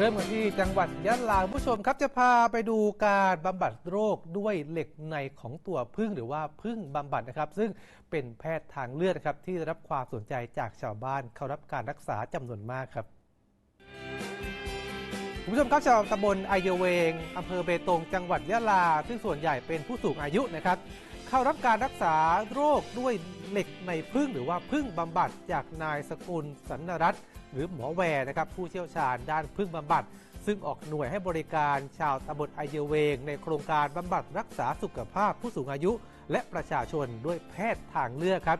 เริ่มกันที่จังหวัดยะลาผู้ชมครับจะพาไปดูการบำบัดโรคด้วยเหล็กในของตัวพึ่งหรือว่าพึ่งบำบัดนะครับ ซึ่งเป็นแพทย์ทางเลือกนะครับที่ได้รับความสนใจจากชาวบ้านเข้ารับการรักษาจำนวนมากครับคุณผู้ชมครับชาวตำบลไอเยเวงอำเภอเบตง จังหวัดยะลา ซึ่งส่วนใหญ่เป็นผู้สูงอายุนะครับ เข้ารับการรักษาโรคด้วยเหล็กในพึ่งหรือว่าพึ่งบำบัดจากนายสกุลสันนรัตน์หรือหมอแวร์นะครับผู้เชี่ยวชาญด้านพึ่งบำบัด ซึ่งออกหน่วยให้บริการชาวตำบลไอเยเวง ในโครงการบำบัดรักษาสุขภาพผู้สูงอายุ และประชาชนด้วยแพทย์ทางเลือกครับ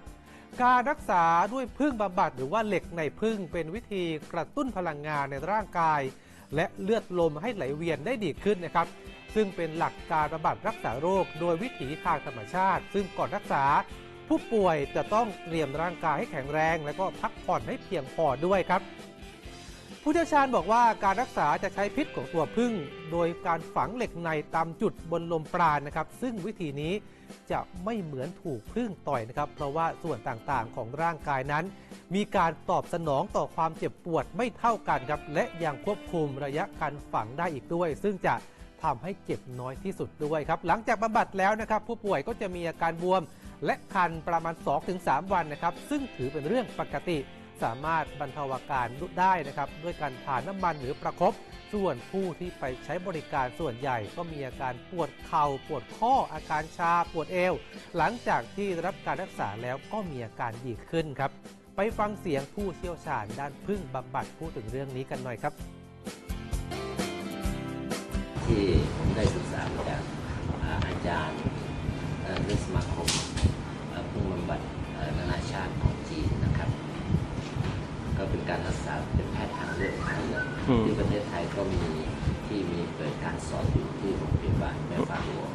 การรักษาด้วยพึ่งบำบัดหรือว่าเหล็กในพึ่งเป็นวิธีกระตุ้นพลังงานในร่างกาย และเลือดลมให้ไหลเวียนได้ดีขึ้นนะครับ ซึ่งเป็นหลักการบำบัดรักษาโรค โดยวิถีทางธรรมชาติ ซึ่งก่อนรักษา ผู้ป่วยจะต้องเตรียมร่างกายให้แข็งแรง และก็พักผ่อนให้เพียงพอด้วยครับ ผู้เชี่ยวชาญบอกว่าการรักษาจะใช้พิษของตัวพึ่ง โดยการฝังเหล็กในตามจุดบนลมปราณนะครับ ซึ่งวิธีนี้จะไม่เหมือนถูกพึ่งต่อยนะครับ เพราะว่าส่วนต่างๆของร่างกายนั้น มีการตอบสนองต่อความเจ็บปวดไม่เท่ากันครับ และยังควบคุมระยะการฝังได้อีกด้วย ซึ่งจะทำให้เจ็บน้อยที่สุดด้วยครับ หลังจากบำบัดแล้วนะครับ ผู้ป่วยก็จะมีอาการบวม และคันประมาณ 2-3 วันนะครับ ซึ่งถือเป็นเรื่องปกติ สามารถบรรเทาอาการได้นะครับด้วยการทานน้ำมันหรือประคบส่วนผู้ที่ไปใช้บริการส่วนใหญ่ก็มีอาการปวดเข่าปวดข้ออาการชาปวดเอว หลังจากที่รับการรักษาแล้วก็มีอาการดีขึ้นครับ ไปฟังเสียงผู้เชี่ยวชาญด้านพึ่งบำบัดพูดถึงเรื่องนี้กันหน่อยครับ ที่ผมได้ศึกษามาจาก เป็นแพทย์ทางเลือกทางเลือกอืมที่ประเทศไทยก็มีที่มีเปิดการสอนอยู่ที่โรงพยาบาลแม่ฟ้าหลวง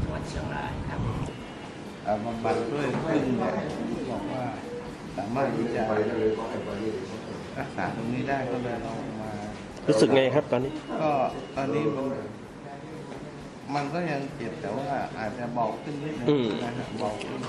จังหวัดเชียงรายครับเอาบำบัดด้วยพึ่งเนี่ยบอกว่าสามารถที่จะรักษาตรงนี้ได้ก็เลยเอามารู้สึกไงครับตอนนี้ ก็ตอนนี้มันมันก็ยังเจ็บแต่ว่าอาจจะเบาขึ้นนิดนึงอืมนะฮะเบาขึ้น